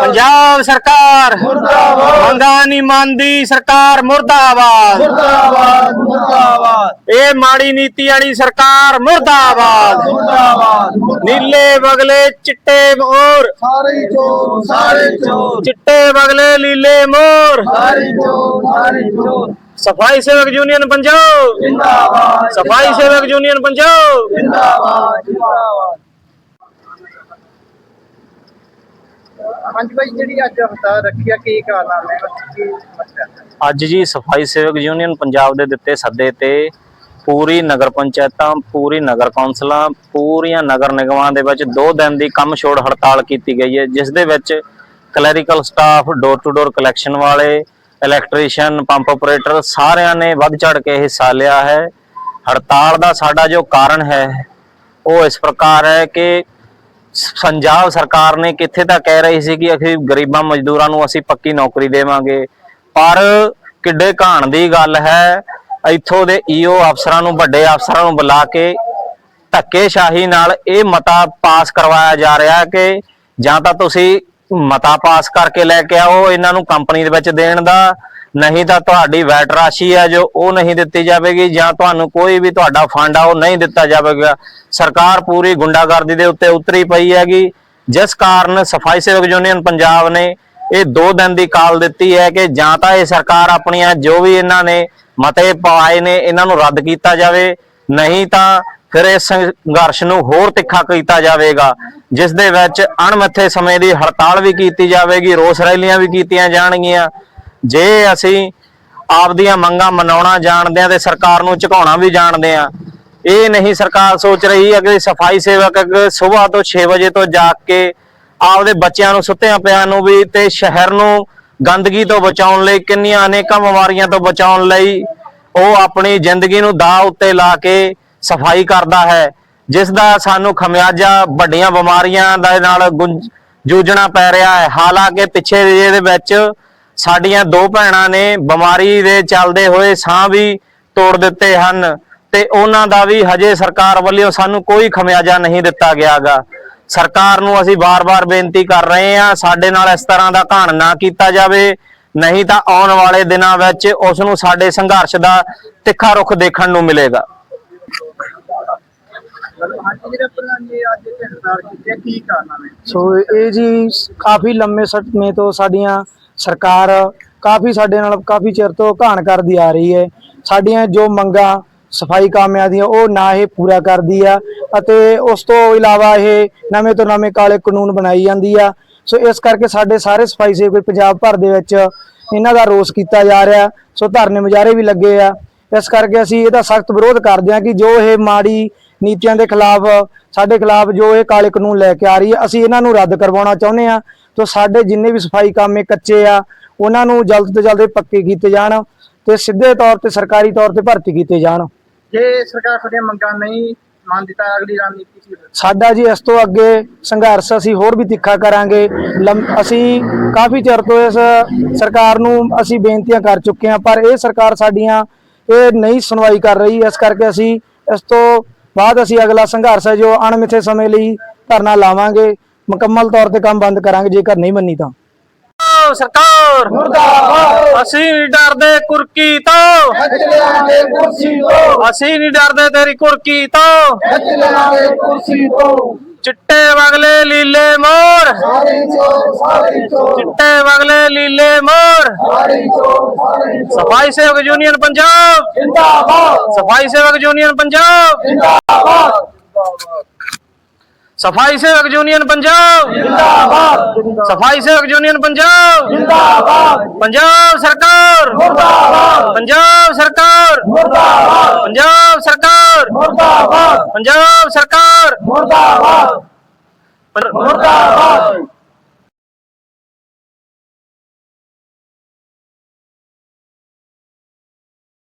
ਪੰਜਾਬ ਸਰਕਾਰ। ਮੁਰਦਾਬਾਦ। ਮੰਗਾਂ ਨਹੀਂ ਮੰਨਦੀ ਸਰਕਾਰ ਮੁਰਦਾਬਾਦ। ਮੁਰਦਾਬਾਦ ਮੁਰਦਾਬਾਦ। ਇਹ ਮਾੜੀ ਨੀਤੀ ਵਾਲੀ ਸਰਕਾਰ ਮੁਰਦਾਬਾਦ। ਮੁਰਦਾਬਾਦ ਨੀਲੇ ਬਗਲੇ ਚਿੱਟੇ ਮੋਰ। ਸਾਰੇ ਚੋਰ ਸਾਰੇ ਚੋਰ। ਚਿੱਟੇ ਬਗਲੇ ਲੀਲੇ ਮੋਰ। ਸਾਰੇ ਚੋਰ ਸਾਰੇ ਚੋਰ। ਸਫ਼ਾਈ ਸੇਵਕ ਯੂਨੀਅਨ ਪੰਜਾਬ। ਜਿੰਦਾਬਾਦ ਸਫ਼ਾਈ ਸੇਵਕ ਯੂਨੀਅਨ ਪੰਜਾਬ। ਜਿੰਦਾਬਾਦ ਜਿੰਦਾਬਾਦ। ਹਾਂਜੀ ਭਾਈ ਜਿਹੜੀ ਅੱਜ ਹੜਤਾਲ ਰੱਖੀ ਕੀ ਕਾਰਨ ਹੈ ਕੀ ਮਸਲਾ ਅੱਜ ਜੀ ਸਫ਼ਾਈ ਸੇਵਕ ਯੂਨੀਅਨ ਪੰਜਾਬ ਦੇ ਦਿੱਤੇ ਸੱਦੇ ਤੇ ਪੂਰੀ ਨਗਰ ਪੰਚਾਇਤਾਂ, ਪੂਰੀ ਨਗਰ ਕੌਂਸਲਾਂ, ਪੂਰੀਆਂ ਨਗਰ ਨਿਗਮਾਂ ਦੇ ਵਿੱਚ 2 ਦਿਨ ਦੀ ਕੰਮ ਛੋੜ ਹੜਤਾਲ ਕੀਤੀ ਗਈ ਹੈ, ਜਿਸ ਦੇ ਵਿੱਚ clerical staff door to door collection ਵਾਲੇ ਇਲੈਕਟ੍ਰੀਸ਼ੀਅਨ ਪੰਪ ਆਪਰੇਟਰ ਸਾਰਿਆਂ ਨੇ ਵੱਧ ਚੜ ਕੇ ਹਿੱਸਾ ਲਿਆ ਹੈ। ਹੜਤਾਲ ਦਾ ਸਾਡਾ ਜੋ ਕਾਰਨ ਹੈ, ਉਹ ਇਸ ਪ੍ਰਕਾਰ ਹੈ ਕਿ ਪੰਜਾਬ ਸਰਕਾਰ ਨੇ ਕਿੱਥੇ ਤਾਂ ਕਹਿ ਰਹੀ ਸੀ ਕਿ ਅਸੀਂ ਗਰੀਬਾਂ ਮਜ਼ਦੂਰਾਂ ਨੂੰ ਅਸੀਂ ਪੱਕੀ ਨੌਕਰੀ ਦੇਵਾਂਗੇ। ਪਰ ਕਿੱਡੇ ਘਾਣ ਦੀ ਗੱਲ ਹੈ, ਇੱਥੋਂ ਦੇ ਈਓ ਅਫਸਰਾਂ ਨੂੰ, ਵੱਡੇ ਅਫਸਰਾਂ ਨੂੰ ਬੁਲਾ ਕੇ ਧੱਕੇਸ਼ਾਹੀ ਨਾਲ ਇਹ ਮਤਾ ਪਾਸ ਕਰਵਾਇਆ ਜਾ ਰਿਹਾ ਕਿ ਜਾਂ ਤਾਂ ਤੁਸੀਂ ਮਤਾ ਪਾਸ ਕਰਕੇ ਲੈ ਕੇ ਆਓ, ਇਹਨਾਂ ਨੂੰ ਕੰਪਨੀ ਦੇ ਵਿੱਚ ਦੇਣ ਦਾ ਨਹੀਂ ਤਾਂ ਤੁਹਾਡੀ ਵੈਟ ਰਾਸ਼ੀ ਹੈ ਜੋ ਉਹ ਨਹੀਂ ਦਿੱਤੀ ਜਾਵੇਗੀ ਜਾਂ ਤੁਹਾਨੂੰ ਕੋਈ ਵੀ ਤੁਹਾਡਾ ਫੰਡ ਆ ਉਹ ਨਹੀਂ ਦਿੱਤਾ ਜਾਵੇਗਾ। ਸਰਕਾਰ ਪੂਰੀ ਗੁੰਡਾਗਰਦੀ ਦੇ ਉੱਤੇ ਉਤਰੀ ਪਈ ਹੈਗੀ। ਜਿਸ ਕਾਰਨ ਸਫ਼ਾਈ ਸੇਵਕ ਯੂਨੀਅਨ ਪੰਜਾਬ ਨੇ ਇਹ 2 ਦਿਨ ਦੀ ਕਾਲ ਦਿੱਤੀ ਹੈ ਕਿ ਜਾਂ ਤਾਂ ਇਹ ਸਰਕਾਰ ਆਪਣੀਆਂ ਜੋ ਵੀ ਇਹਨਾਂ ਨੇ ਮਤੇ ਪਾਏ ਨੇ, ਇਹਨਾਂ ਨੂੰ ਰੱਦ ਕੀਤਾ ਜਾਵੇ। ਨਹੀਂ ਤਾਂ ਫਿਰ ਇਸ ਸੰਘਰਸ਼ ਨੂੰ ਹੋਰ ਤਿੱਖਾ ਕੀਤਾ ਜਾਵੇਗਾ, ਜਿਸ ਦੇ ਵਿੱਚ ਅਣਮੱਥੇ ਸਮੇਂ ਦੀ ਹੜਤਾਲ ਵੀ ਕੀਤੀ ਜਾਵੇਗੀ, ਰੋਸ ਰੈਲੀਆਂ ਵੀ ਕੀਤੀਆਂ ਜਾਣਗੀਆਂ। ਜੇ ਅਸੀਂ ਆਪਦੀਆਂ ਮੰਗਾਂ ਮਨਾਉਣਾ ਜਾਣਦੇ ਆ ਤੇ ਸਰਕਾਰ ਨੂੰ ਝੁਕਾਉਣਾ ਵੀ ਜਾਣਦੇ ਆ ਇਹ ਨਹੀਂ ਸਰਕਾਰ ਸੋਚ ਰਹੀ ਹੈ ਕਿ ਸਫ਼ਾਈ ਸੇਵਕ ਸਵੇਰ ਤੋਂ 6 ਵਜੇ ਤੋਂ ਜਾਗ ਕੇ ਆਪਦੇ ਬੱਚਿਆਂ ਨੂੰ ਸੁੱਤਿਆਂ ਪਿਆਂ ਨੂੰ ਵੀ ਤੇ ਸ਼ਹਿਰ ਨੂੰ ਗੰਦਗੀ ਤੋਂ ਬਚਾਉਣ ਲਈ, ਕਿੰਨੀਆਂ ਅਨੇਕਾਂ ਬਿਮਾਰੀਆਂ ਤੋਂ ਬਚਾਉਣ ਲਈ ਉਹ ਆਪਣੀ ਜ਼ਿੰਦਗੀ ਨੂੰ ਦਾਅ ਉੱਤੇ ਲਾ ਕੇ ਸਫ਼ਾਈ ਕਰਦਾ ਹੈ ਜਿਸ ਦਾ ਸਾਨੂੰ ਖਮਿਆਜਾ ਵੱਡੀਆਂ ਬਿਮਾਰੀਆਂ ਦੇ ਨਾਲ ਗੁੰਜ- ਜੂਝਣਾ ਪੈ ਰਿਹਾ ਹੈ। ਹਾਲਾਂਕਿ ਪਿੱਛੇ ਜਿਹੇ ਦੇ ਵਿੱਚ ਸਾਡੀਆਂ ਦੋ ਭੈਣਾਂ ਨੇ ਬਿਮਾਰੀ ਦੇ ਚੱਲਦੇ ਹੋਏ ਸਾਹ ਵੀ ਤੋੜ ਦਿੱਤੇ ਹਨ ਤੇ ਉਹਨਾਂ ਦਾ ਵੀ ਹਜੇ ਸਰਕਾਰ ਵੱਲੋਂ ਸਾਨੂੰ ਕੋਈ ਖਮਿਆਜਾ ਨਹੀਂ ਦਿੱਤਾ ਗਿਆਗਾ। ਸਰਕਾਰ ਨੂੰ ਅਸੀਂ ਬਾਰ-ਬਾਰ ਬੇਨਤੀ ਕਰ ਰਹੇ ਹਾਂ, ਸਾਡੇ ਨਾਲ ਇਸ ਤਰ੍ਹਾਂ ਦਾ ਘਾਣ ਨਾ ਕੀਤਾ ਜਾਵੇ, ਨਹੀਂ ਤਾਂ ਆਉਣ ਵਾਲੇ ਦਿਨਾਂ ਵਿੱਚ ਉਸ ਨੂੰ ਸਾਡੇ ਸੰਘਰਸ਼ ਦਾ ਤਿੱਖਾ ਰੁਖ ਦੇਖਣ ਨੂੰ ਮਿਲੇਗਾ। ਸੋ ਇਹ ਜੀ ਕਾਫੀ ਲੰਮੇ ਸਮੇਂ ਤੋਂ ਸਾਡੀਆਂ ਸਰਕਾਰ ਕਾਫੀ ਸਾਡੇ ਨਾਲ ਕਾਫੀ ਚਿਰ ਤੋਂ ਘਾਣ ਕਰਦੀ ਆ ਰਹੀ ਹੈ। ਸਾਡੀਆਂ ਜੋ ਮੰਗਾਂ, ਸਫ਼ਾਈ ਕਾਮਿਆਂ ਦੀਆਂ, ਉਹ ਨਾ ਇਹ ਪੂਰਾ ਕਰਦੀ ਆ ਅਤੇ ਉਸ ਤੋਂ ਇਲਾਵਾ ਇਹ ਨਵੇਂ ਤੋਂ ਨਵੇਂ ਕਾਲੇ ਕਾਨੂੰਨ ਬਣਾਈ ਜਾਂਦੀ ਆ। ਸੋ ਇਸ ਕਰਕੇ ਸਾਡੇ ਸਾਰੇ ਸਫ਼ਾਈ ਸੇਵਕ ਪੰਜਾਬ ਭਰ ਦੇ ਵਿੱਚ ਇਹਨਾਂ ਦਾ ਰੋਸ ਕੀਤਾ ਜਾ ਰਿਹਾ। ਸੋ ਧਰਨੇ ਮੁਜ਼ਾਹਰੇ ਵੀ ਲੱਗੇ ਆ। ਇਸ ਕਰਕੇ ਅਸੀਂ ਇਹਦਾ ਸਖਤ ਵਿਰੋਧ ਕਰਦੇ ਹਾਂ ਕਿ ਜੋ ਇਹ ਮਾੜੀ ਨੀਤੀਆਂ ਦੇ ਖਿਲਾਫ, ਸਾਡੇ ਖਿਲਾਫ ਜੋ ਇਹ ਕਾਲੇ ਕਾਨੂੰਨ ਲੈ ਕੇ ਆ ਰਹੀ ਹੈ, ਅਸੀਂ ਇਹਨਾਂ ਨੂੰ ਰੱਦ ਕਰਵਾਉਣਾ ਚਾਹੁੰਦੇ ਆ ਤੋਂ ਸਾਡੇ ਜਿੰਨੇ ਵੀ ਸਫ਼ਾਈ ਕਾਮੇ ਕੱਚੇ ਆ ਉਹਨਾਂ ਨੂੰ ਜਲਦ ਤੋਂ ਜਲਦ ਪੱਕੇ ਕੀਤੇ ਜਾਣ ਤੇ ਸਿੱਧੇ ਤੌਰ ਤੇ ਸਰਕਾਰੀ ਤੌਰ ਤੇ ਭਰਤੀ ਕੀਤੇ ਜਾਣ। ਜੇ ਸਰਕਾਰ ਤੁਹਾਡੀਆਂ ਮੰਗਾਂ ਨਹੀਂ ਮੰਨਦੀ ਤਾਂ ਅਗਲੀ ਰਣਨੀਤੀ ਕੀ ਸਾਡਾ ਜੀ ਇਸ ਤੋਂ ਅੱਗੇ ਸੰਘਰਸ਼ ਅਸੀਂ ਹੋਰ ਵੀ ਤਿੱਖਾ ਕਰਾਂਗੇ। ਅਸੀਂ ਕਾਫੀ ਚਿਰ ਤੋਂ ਇਸ ਸਰਕਾਰ ਨੂੰ ਅਸੀਂ ਬੇਨਤੀਆਂ ਕਰ ਚੁੱਕੇ ਹਾਂ ਪਰ ਇਹ ਸਰਕਾਰ ਸਾਡੀਆਂ ਇਹ ਨਹੀਂ ਸੁਣਵਾਈ ਕਰ ਰਹੀ। ਇਸ ਕਰਕੇ ਅਸੀਂ ਇਸ ਤੋਂ ਬਾਅਦ ਅਸੀਂ ਅਗਲਾ ਸੰਘਰਸ਼ ਹੈ ਜੋ ਅਣਮਿੱਥੇ ਸਮੇਂ ਲਈ ਧਰਨਾ ਲਾਵਾਂਗੇ। ਮੁਕੰਮਲ ਤੌਰ ਤੇ ਕੰਮ ਬੰਦ ਕਰਾਂਗੇ ਜੇਕਰ ਨਹੀਂ ਮੰਨੀ ਤਾਂ। ਸਰਕਾਰ। ਮੁਰਦਾਬਾਦ ਅਸੀਂ ਨਹੀਂ ਡਰਦੇ ਕੁਰਕੀ ਤੋਂ। ਹੱਥ ਕੁਰਸੀ ਤੋਂ ਅਸੀਂ ਨਹੀਂ ਡਰਦੇ ਤੇਰੀ ਕੁਰਕੀ ਤੋਂ। ਹੱਥ ਕੁਰਸੀ ਤੋਂ ਚਿੱਟੇ ਵਗਲੇ ਲੀਲੇ ਮੋਰ। ਸਾਰੇ ਚੋਰ ਸਾਰੇ ਚੋਰ ਚਿੱਟੇ ਵਗਲੇ ਲੀਲੇ ਮੋਰ। ਸਾਰੇ ਚੋਰ ਸਾਰੇ ਚੋਰ ਸਫ਼ਾਈ ਸੇਵਕ ਯੂਨੀਅਨ ਪੰਜਾਬ। ਜਿੰਦਾਬਾਦ ਸਫ਼ਾਈ ਸੇਵਕ ਯੂਨੀਅਨ ਪੰਜਾਬ। ਜਿੰਦਾਬਾਦ ਸਫ਼ਾਈ ਸੇਵਕ ਯੂਨੀਅਨ ਪੰਜਾਬ ਜਿੰਦਾਬਾਦ ਸਫ਼ਾਈ ਸੇਵਕ ਯੂਨੀਅਨ ਪੰਜਾਬ ਜਿੰਦਾਬਾਦ ਪੰਜਾਬ ਸਰਕਾਰ ਮੁਰਦਾਬਾਦ ਪੰਜਾਬ ਸਰਕਾਰ ਮੁਰਦਾਬਾਦ ਪੰਜਾਬ ਸਰਕਾਰ ਮੁਰਦਾਬਾਦ ਪੰਜਾਬ ਸਰਕਾਰ ਮੁਰਦਾਬਾਦ ਪਰ- ਮੁਰਦਾਬਾਦ